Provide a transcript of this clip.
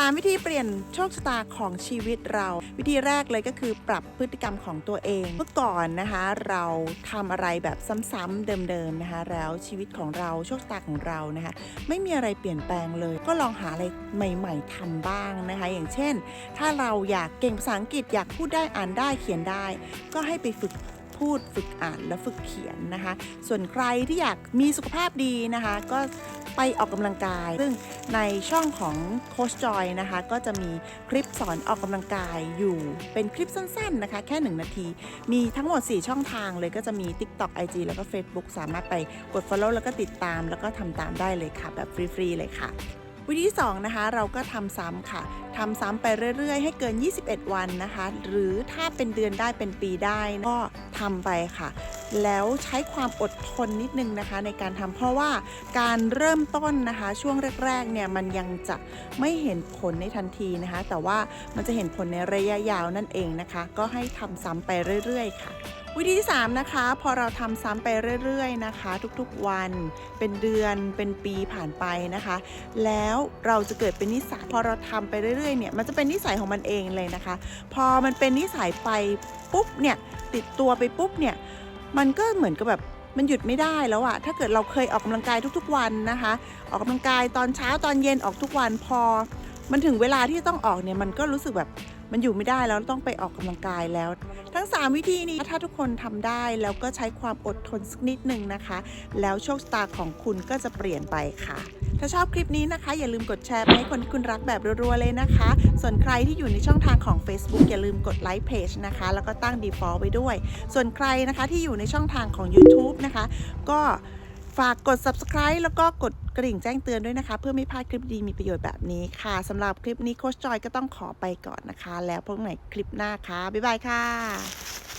3 วิธีเปลี่ยนโชคชะตาของชีวิตเรา วิธีแรกเลยก็คือปรับพฤติกรรมของตัวเอง เมื่อก่อนนะคะ เราทำอะไรแบบซ้ำๆเดิมๆนะคะ แล้วชีวิตของเราโชคชะตาของเรานะคะ ไม่มีอะไรเปลี่ยนแปลงเลย ก็ลองหาอะไรใหม่ ๆทำบ้างนะคะ อย่างเช่น ถ้าเราอยากเก่งภาษาอังกฤษอยากพูดได้อ่านได้เขียนได้ ก็ให้ไปฝึก พูดฝึกอ่านและฝึกเขียนนะคะ ส่วนใครที่อยากมีสุขภาพดีนะคะ ก็ไปออกกำลังกาย ซึ่งในช่องของโคชจอยนะคะ ก็จะมีคลิปสอนออกกำลังกายอยู่เป็นคลิปสั้นๆนะคะ แค่ 1 นาที มีทั้งหมด 4 ช่องทางเลยก็จะมี TikTok IG แล้วก็ Facebook สามารถไปกด Follow แล้วก็ติดตาม แล้วก็ทำตามได้เลยค่ะ แบบฟรีๆเลยค่ะ วิธีที่2นะคะเราก็ทำซ้ำค่ะทำซ้ำไปเรื่อยๆ ให้เกิน 21 วันนะคะ หรือถ้าเป็นเดือนได้เป็นปีได้ก็ทำไปค่ะ แล้วใช้ความอดทนนิดนึงนะคะ ในการทำเพราะว่าการเริ่มต้นนะคะ ช่วงแรกๆเนี่ยมันยังจะไม่เห็นผลในทันทีนะคะ แต่ว่ามันจะเห็นผลในระยะยาวนั่นเองนะคะ ก็ให้ทำซ้ำไปเรื่อยๆ ค่ะ วิธีที่ 3 นะคะ พอเราทำซ้ำไปเรื่อยๆนะคะ ทุกๆวันเป็นเดือนเป็นปีผ่านไปนะคะ แล้วเราจะเกิดเป็นนิสัย พอเราทำไปเรื่อยๆเนี่ยมันจะเป็นนิสัยของมันเองเลยนะคะ พอมันเป็นนิสัยไปปุ๊บเนี่ยติดตัวไปปุ๊บเนี่ยมันก็เหมือนกับแบบมันหยุดไม่ได้แล้วอะถ้าเกิดเราเคยออกกำลังกายทุกๆวันนะคะ ออกกำลังกายตอนเช้าตอนเย็นออกทุกวันพอ มันถึงเวลาที่ต้องออกเนี่ยมันก็รู้สึกแบบมันอยู่ไม่ได้แล้วต้องไปออกกำลังกายแล้ว ทั้ง 3 วิธีนี้ถ้าทุกคนทำได้แล้วก็ใช้ความอดทนสักนิดหนึ่งนะคะ แล้วโชคชะตาของคุณก็จะเปลี่ยนไปค่ะ ถ้าชอบคลิปนี้นะคะ อย่าลืมกดแชร์ไปให้คนที่คุณรักแบบรัวๆเลยนะคะ ส่วนใครที่อยู่ในช่องทางของ Facebook อย่าลืมกดไลค์เพจนะคะ แล้วก็ตั้ง default ไว้ด้วย ส่วนใครนะคะที่อยู่ในช่องทางของ YouTube นะคะ ก็ ฝากกด subscribe แล้วก็กดกระดิ่งแจ้งเตือนด้วยนะคะ เพื่อไม่พลาดคลิปดีมีประโยชน์แบบนี้ค่ะสำหรับคลิปนี้โคชจอยก็ต้องขอไปก่อนนะคะ แล้วพบกันใหม่คลิปหน้าค่ะ บ๊ายบายค่ะ